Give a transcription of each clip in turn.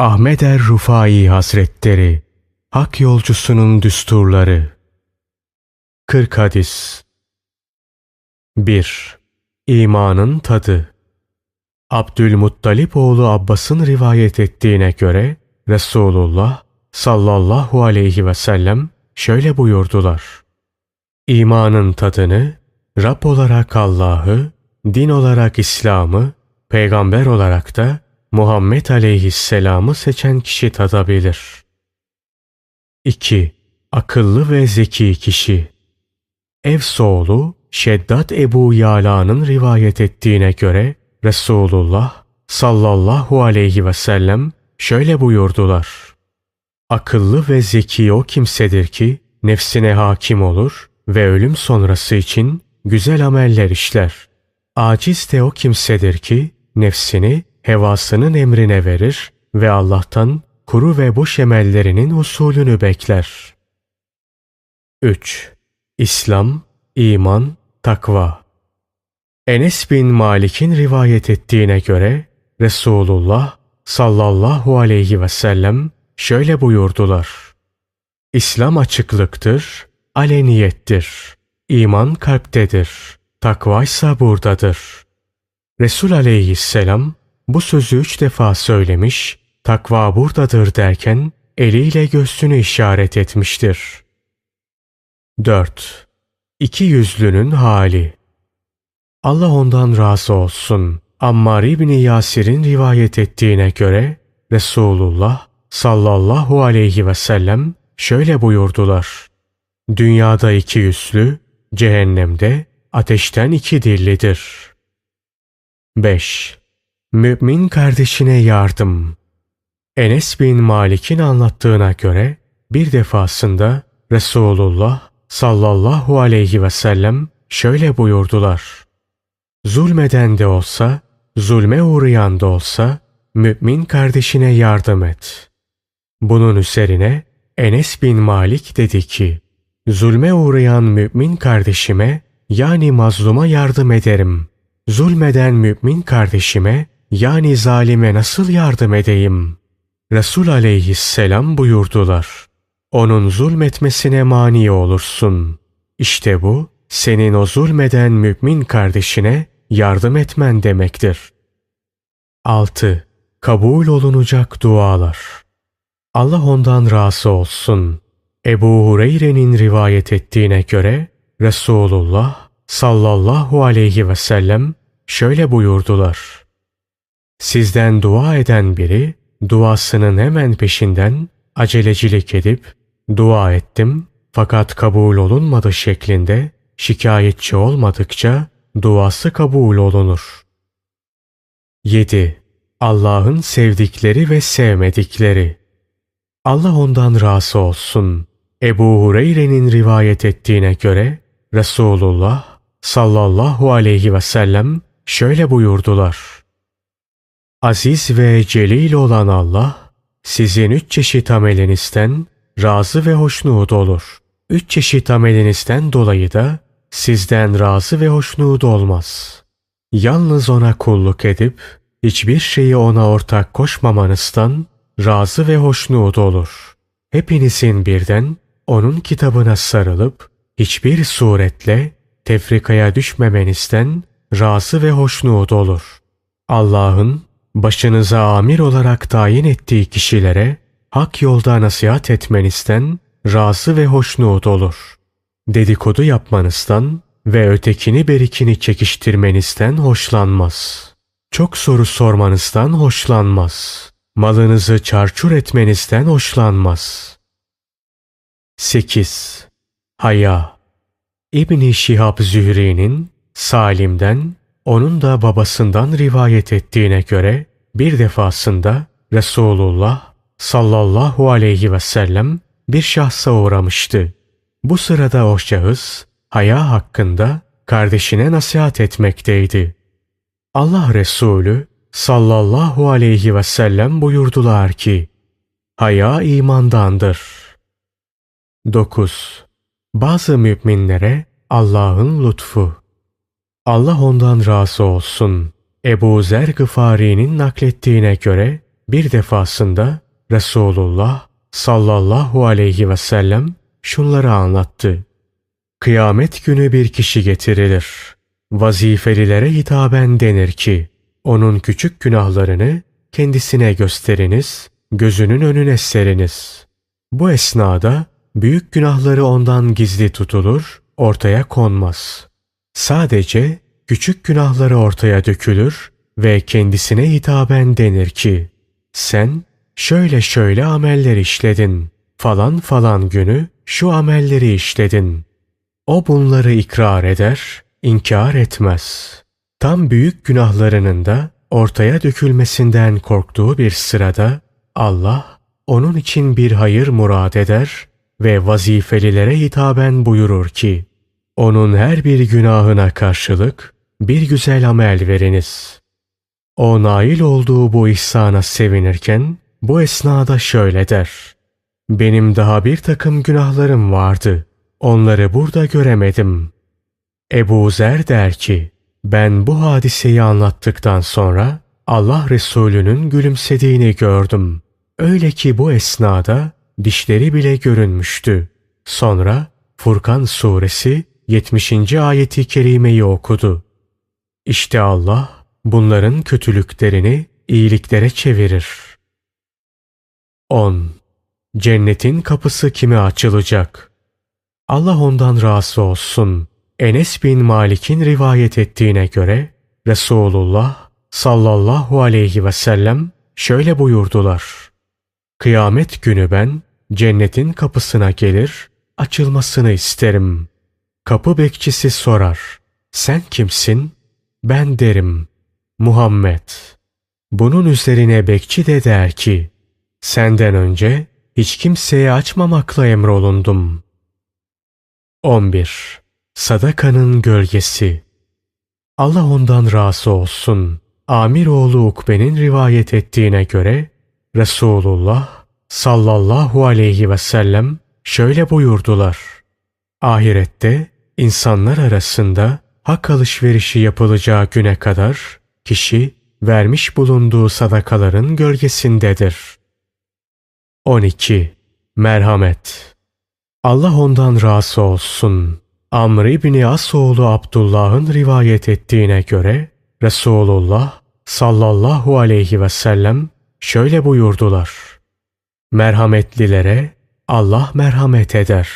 Ahmet er Rufai Hazretleri Hak Yolcusunun Düsturları 40 Hadis 1. İmanın Tadı Abdülmuttalip oğlu Abbas'ın rivayet ettiğine göre Resulullah sallallahu aleyhi ve sellem şöyle buyurdular. İmanın tadını Rab olarak Allah'ı, din olarak İslam'ı, peygamber olarak da Muhammed aleyhisselamı seçen kişi tadabilir. 2. Akıllı ve zeki kişi Evsoğlu Şeddat Ebu Yala'nın rivayet ettiğine göre Resulullah sallallahu aleyhi ve sellem şöyle buyurdular. Akıllı ve zeki o kimsedir ki nefsine hakim olur ve ölüm sonrası için güzel ameller işler. Aciz de o kimsedir ki nefsini hevasının emrine verir ve Allah'tan kuru ve boş emellerinin usulünü bekler. 3. İslam, iman, takva Enes bin Malik'in rivayet ettiğine göre Resulullah sallallahu aleyhi ve sellem şöyle buyurdular. İslam açıklıktır, aleniyettir. İman kalptedir. Takva ise buradadır. Resul aleyhisselam bu sözü üç defa söylemiş, takva buradadır derken eliyle göğsünü işaret etmiştir. 4. İki yüzlünün hali Allah ondan razı olsun. Ammar İbni Yasir'in rivayet ettiğine göre Resulullah sallallahu aleyhi ve sellem şöyle buyurdular. Dünyada iki yüzlü, cehennemde ateşten iki dillidir. 5. Mümin kardeşine yardım Enes bin Malik'in anlattığına göre bir defasında Resulullah sallallahu aleyhi ve sellem şöyle buyurdular. Zulmeden de olsa, zulme uğrayan da olsa mümin kardeşine yardım et. Bunun üzerine Enes bin Malik dedi ki, zulme uğrayan mümin kardeşime yani mazluma yardım ederim. Zulmeden mümin kardeşime yani zalime nasıl yardım edeyim? Resul aleyhisselam buyurdular. Onun zulmetmesine mani olursun. İşte bu senin o zulmeden mümin kardeşine yardım etmen demektir. 6. Kabul olunacak dualar. Allah ondan razı olsun. Ebu Hureyre'nin rivayet ettiğine göre Resulullah sallallahu aleyhi ve sellem şöyle buyurdular. Sizden dua eden biri duasının hemen peşinden acelecilik edip dua ettim fakat kabul olunmadı şeklinde şikayetçi olmadıkça duası kabul olunur. 7. Allah'ın sevdikleri ve sevmedikleri Allah ondan razı olsun. Ebu Hureyre'nin rivayet ettiğine göre Resulullah sallallahu aleyhi ve sellem şöyle buyurdular. Aziz ve celil olan Allah sizin üç çeşit amelinizden razı ve hoşnut olur. Üç çeşit amelinizden dolayı da sizden razı ve hoşnut olmaz. Yalnız ona kulluk edip hiçbir şeyi ona ortak koşmamanızdan razı ve hoşnut olur. Hepinizin birden onun kitabına sarılıp hiçbir suretle tefrikaya düşmemenizden razı ve hoşnut olur. Allah'ın başınıza amir olarak tayin ettiği kişilere hak yolda nasihat etmenizden razı ve hoşnut olur. Dedikodu yapmanızdan ve ötekini berikini çekiştirmenizden hoşlanmaz. Çok soru sormanızdan hoşlanmaz. Malınızı çarçur etmenizden hoşlanmaz. 8. Haya İbni Şihab Zühri'nin Salim'den onun da babasından rivayet ettiğine göre bir defasında Resulullah sallallahu aleyhi ve sellem bir şahsa uğramıştı. Bu sırada o şahıs haya hakkında kardeşine nasihat etmekteydi. Allah Resulü sallallahu aleyhi ve sellem buyurdular ki, Haya imandandır. 9. Bazı müminlere Allah'ın lütfu. Allah ondan razı olsun. Ebu Zer Gıfari'nin naklettiğine göre bir defasında Resulullah sallallahu aleyhi ve sellem şunları anlattı. Kıyamet günü bir kişi getirilir. Vazifelilere hitaben denir ki, onun küçük günahlarını kendisine gösteriniz, gözünün önüne seriniz. Bu esnada büyük günahları ondan gizli tutulur, ortaya konmaz. Sadece küçük günahları ortaya dökülür ve kendisine hitaben denir ki, sen şöyle şöyle ameller işledin, falan falan günü şu amelleri işledin. O bunları ikrar eder, inkar etmez. Tam büyük günahlarının da ortaya dökülmesinden korktuğu bir sırada Allah onun için bir hayır murad eder ve vazifelilere hitaben buyurur ki, onun her bir günahına karşılık bir güzel amel veriniz. O nail olduğu bu ihsana sevinirken bu esnada şöyle der. Benim daha bir takım günahlarım vardı. Onları burada göremedim. Ebu Zer der ki, ben bu hadiseyi anlattıktan sonra Allah Resulü'nün gülümsediğini gördüm. Öyle ki bu esnada dişleri bile görünmüştü. Sonra Furkan suresi 70. ayeti kerimeyi okudu. İşte Allah bunların kötülüklerini iyiliklere çevirir. 10. Cennetin kapısı kime açılacak? Allah ondan razı olsun. Enes bin Malik'in rivayet ettiğine göre Resulullah sallallahu aleyhi ve sellem şöyle buyurdular. Kıyamet günü ben cennetin kapısına gelir, açılmasını isterim. Kapı bekçisi sorar. Sen kimsin? Ben derim. Muhammed. Bunun üzerine bekçi de der ki, senden önce hiç kimseye açmamakla emrolundum. 11. Sadakanın gölgesi Allah ondan razı olsun. Amir oğlu Ukbe'nin rivayet ettiğine göre Resulullah sallallahu aleyhi ve sellem şöyle buyurdular. Ahirette insanlar arasında hak alışverişi yapılacağı güne kadar kişi vermiş bulunduğu sadakaların gölgesindedir. 12. Merhamet Allah ondan razı olsun. Amr İbni Asoğlu Abdullah'ın rivayet ettiğine göre Resulullah sallallahu aleyhi ve sellem şöyle buyurdular. Merhametlilere Allah merhamet eder.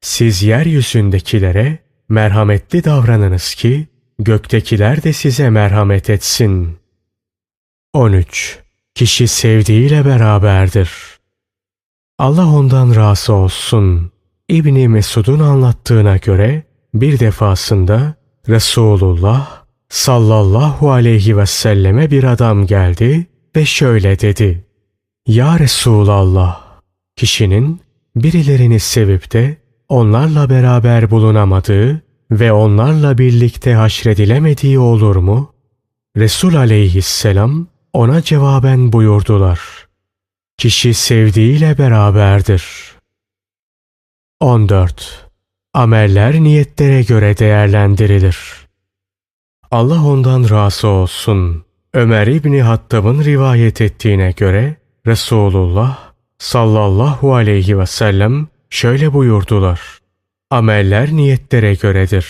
Siz yeryüzündekilere merhametli davranınız ki göktekiler de size merhamet etsin. 13. Kişi sevdiğiyle beraberdir. Allah ondan razı olsun. İbni Mesud'un anlattığına göre bir defasında Resulullah sallallahu aleyhi ve selleme bir adam geldi ve şöyle dedi. Ya Resulallah, kişinin birilerini sevip de onlarla beraber bulunamadığı ve onlarla birlikte haşredilemediği olur mu? Resul aleyhisselam ona cevaben buyurdular. Kişi sevdiğiyle beraberdir. 14. Ameller niyetlere göre değerlendirilir. Allah ondan razı olsun. Ömer İbni Hattab'ın rivayet ettiğine göre Resulullah sallallahu aleyhi ve sellem şöyle buyurdular. Ameller niyetlere göredir.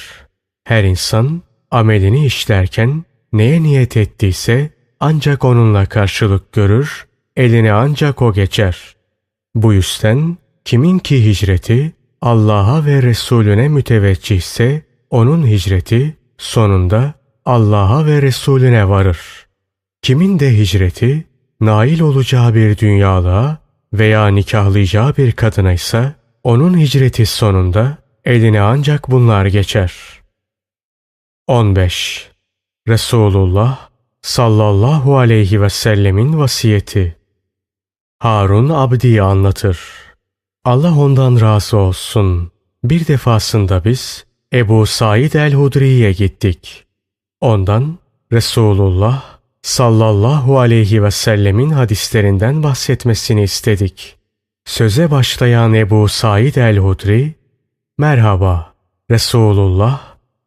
Her insan amelini işlerken neye niyet ettiyse ancak onunla karşılık görür, eline ancak o geçer. Bu yüzden kimin ki hicreti Allah'a ve Resulüne müteveccihse onun hicreti sonunda Allah'a ve Resulüne varır. Kimin de hicreti nail olacağı bir dünyalığa veya nikahlayacağı bir kadına ise onun hicreti sonunda eline ancak bunlar geçer. 15. Resulullah sallallahu aleyhi ve sellemin vasiyeti Harun Abdi anlatır. Allah ondan razı olsun. Bir defasında biz Ebu Said el-Hudri'ye gittik. Ondan Resulullah sallallahu aleyhi ve sellemin hadislerinden bahsetmesini istedik. Söze başlayan Ebu Said el-Hudri, Merhaba, Resulullah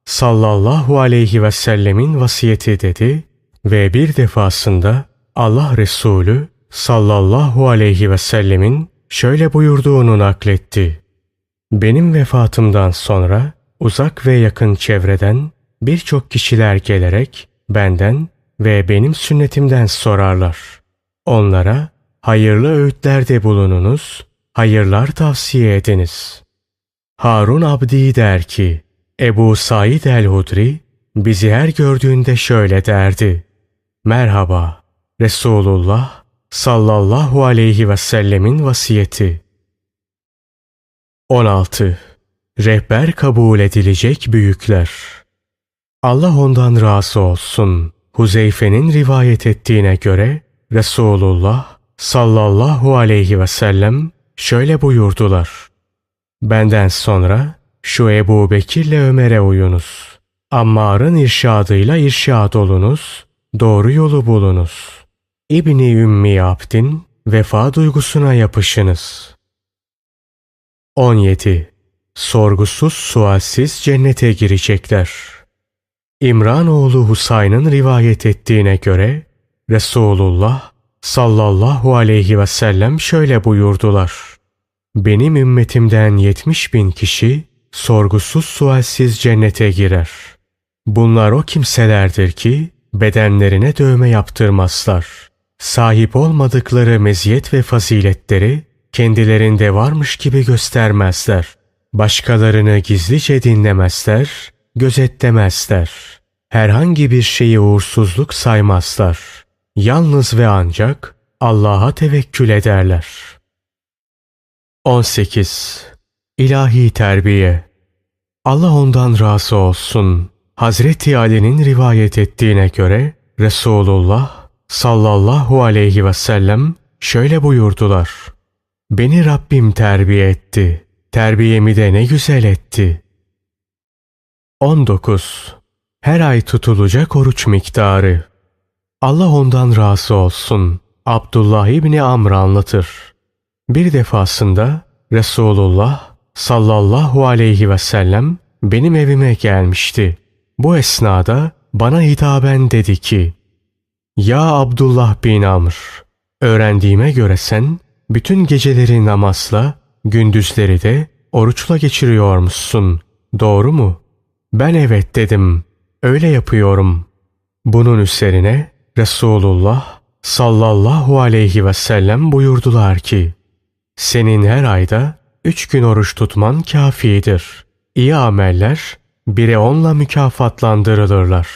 sallallahu aleyhi ve sellemin vasiyeti dedi ve bir defasında Allah Resulü sallallahu aleyhi ve sellemin şöyle buyurduğunu nakletti. Benim vefatımdan sonra uzak ve yakın çevreden birçok kişiler gelerek benden ve benim sünnetimden sorarlar. Onlara hayırlı öğütlerde bulununuz, hayırlar tavsiye ediniz. Harun Abdi der ki, Ebu Said el-Hudri bizi her gördüğünde şöyle derdi. Merhaba, Resulullah sallallahu aleyhi ve sellemin vasiyeti. 16. Rehber kabul edilecek büyükler. Allah ondan razı olsun. Huzeyfe'nin rivayet ettiğine göre Resulullah sallallahu aleyhi ve sellem şöyle buyurdular. Benden sonra şu Ebu Bekir'le Ömer'e uyunuz. Ammar'ın irşadıyla irşad olunuz, doğru yolu bulunuz. İbni Ümmi Abdin vefa duygusuna yapışınız. 17. Sorgusuz sualsiz cennete girecekler. İmran oğlu Husayn'ın rivayet ettiğine göre Resulullah sallallahu aleyhi ve sellem şöyle buyurdular. Benim ümmetimden yetmiş bin kişi sorgusuz sualsiz cennete girer. Bunlar o kimselerdir ki bedenlerine dövme yaptırmazlar. Sahip olmadıkları meziyet ve faziletleri kendilerinde varmış gibi göstermezler. Başkalarını gizlice dinlemezler, gözetlemezler. Herhangi bir şeyi uğursuzluk saymazlar. Yalnız ve ancak Allah'a tevekkül ederler. 18. İlahi Terbiye Allah ondan razı olsun. Hazreti Ali'nin rivayet ettiğine göre Resulullah sallallahu aleyhi ve sellem şöyle buyurdular. Beni Rabbim terbiye etti. Terbiyemi de ne güzel etti. 19. Her ay tutulacak oruç miktarı. Allah ondan razı olsun. Abdullah İbni Amr anlatır. Bir defasında Resulullah sallallahu aleyhi ve sellem benim evime gelmişti. Bu esnada bana hitaben dedi ki, Ya Abdullah bin Amr, öğrendiğime göre sen bütün geceleri namazla, gündüzleri de oruçla geçiriyormuşsun. Doğru mu? Ben evet dedim. Öyle yapıyorum. Bunun üzerine Resulullah sallallahu aleyhi ve sellem buyurdular ki, senin her ayda üç gün oruç tutman kafidir. İyi ameller bire onla mükafatlandırılırlar.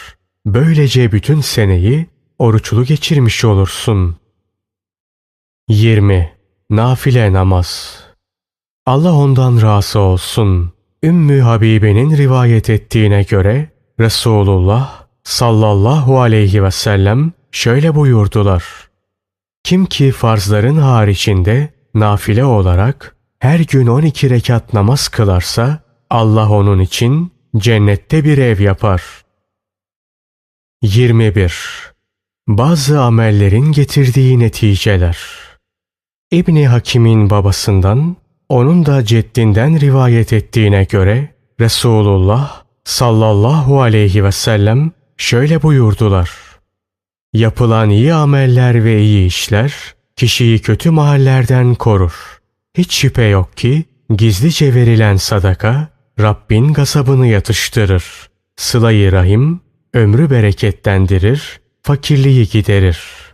Böylece bütün seneyi oruçlu geçirmiş olursun. 20. Nafile namaz Allah ondan razı olsun. Ümmü Habibe'nin rivayet ettiğine göre Resulullah sallallahu aleyhi ve sellem şöyle buyurdular. Kim ki farzların haricinde nafile olarak her gün 12 rekat namaz kılarsa Allah onun için cennette bir ev yapar. 21. Bazı amellerin getirdiği neticeler. İbni Hakim'in babasından, onun da ceddinden rivayet ettiğine göre Resulullah sallallahu aleyhi ve sellem şöyle buyurdular. Yapılan iyi ameller ve iyi işler kişiyi kötü mahallerden korur. Hiç şüphe yok ki gizlice verilen sadaka Rabbin gazabını yatıştırır. Sıla-i rahim ömrü bereketlendirir, fakirliği giderir.''